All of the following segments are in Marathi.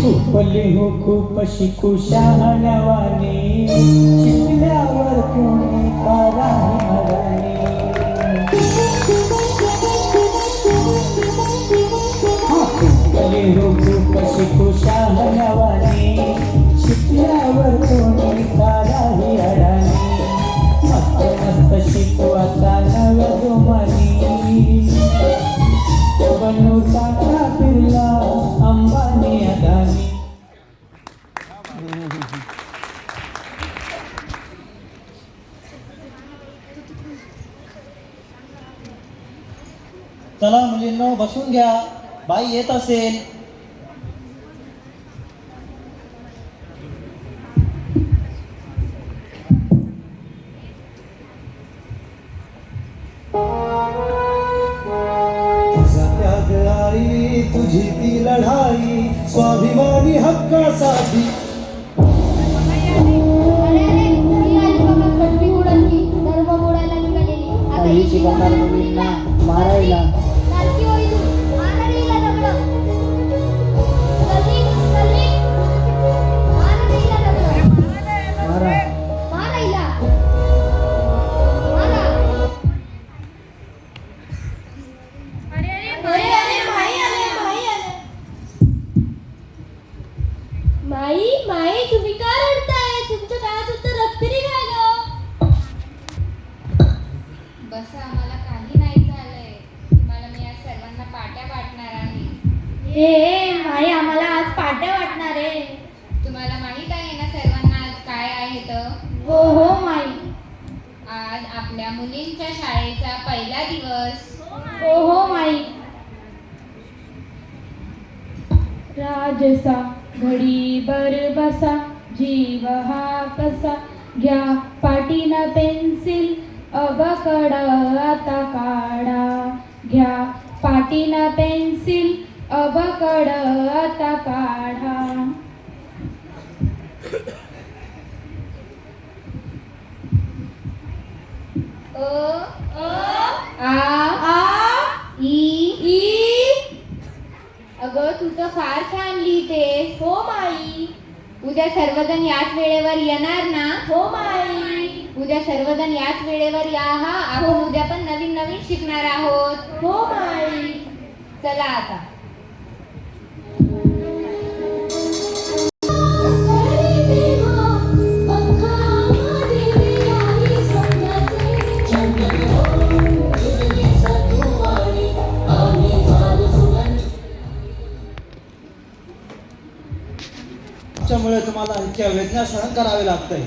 हो खूप शिकू शहाण्यावाने शिकल्यावर कोणी करा मराने शिकले हो खूप शिकू शहाण्यावाने शिकल्यावर कोणी कराही अडाणी मस्त मस्त शिकू आता नव्या जोमानी. चला मुलींनो बसून घ्या. बाई येत असेल. तुझी ती लढाई स्वाभिमानी हक्कासाठी. मारायला. माई माई तुम्ही का रडताय? तुमच्या काळात तर रक्त निघालं. बसा आम्हाला काही नाही झालंय. तुम्हाला मी आज सर्वांना पाट्या वाटणार आहे. ए माई आम्हाला आज पाट्या वाटणार आहे. तुम्हाला माहीत आहे ना सर्वांना आज काय आहे तर? हो हो माई. आज आपल्या मुलींच्या शाळेचा पहिला दिवस. हो हो माई. राजसा. घडी बर बसा जीव हा कसा? घ्या पाटीना पेन्सिल अबकड आता काढा. घ्या पाटीना पेन्सिल अबकड आता काढा. तू तर फार छान लिहितेस. हो माई. उद्या सर्वजण याच वेळेवर येणार ना? हो माई. उद्या सर्वजण याच वेळेवर या हा. आपण उद्या पण नवीन नवीन शिकणार आहोत. हो माई. चला आता. त्यामुळे तुम्हाला इतक्या वेदना सहन करावे लागतंय.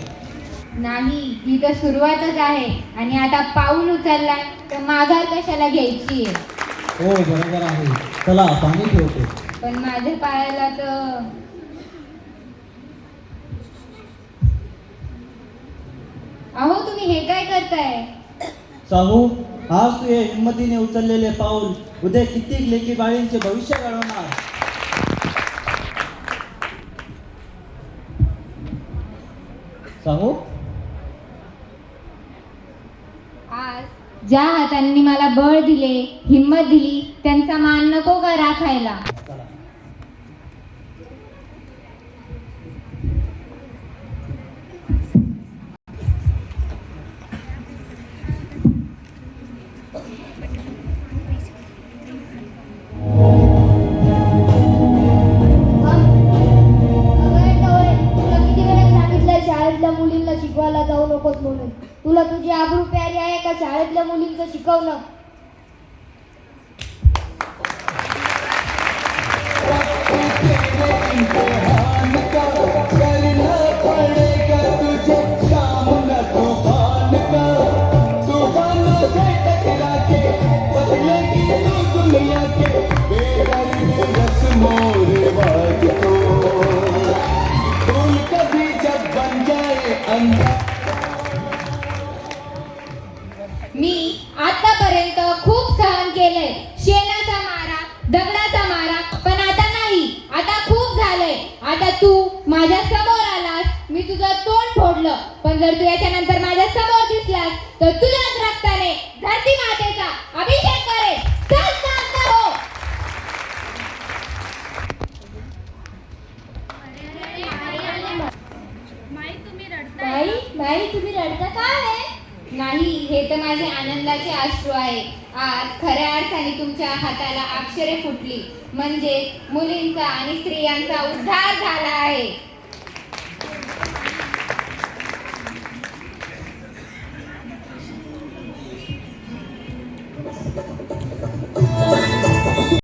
नाही ही तर सुरुवातच आहे आणि आता पाऊल उचललाय तर माघार कशाला घ्यायची हो बरोबर आहे. चला पाणी ठेवतो. पण माझ्या पायाला तर अहो तुम्ही हे काय करताय? साहू आज तू हे हिंमतीने उचललेले पाऊल उद्या कित्येक लेखी बाळींचे भविष्य घडवणार सांगू? आज ज्या हातांनी मला बळ दिले हिंमत दिली त्यांचा मान नको का राखायला? मुलींचं शिकवणं माझ्यासमोर आलास मी तुझं तोंड फोडलं. पण जर तू याच्यानंतर माझ्यासमोर दिसलास तर तुझ्याच रक्ताने धरती मातेचा अभिषेक करेल माई हो. माई तुम्ही रडता का आहे नाही हे तर माझे आनंदाचे अश्रू आहे. आज खऱ्या अर्थाने तुमच्या हाताला अक्षरे फुटली. म्हणजे मुलींचा आणि स्त्रियांचा उद्धार झाला आहे.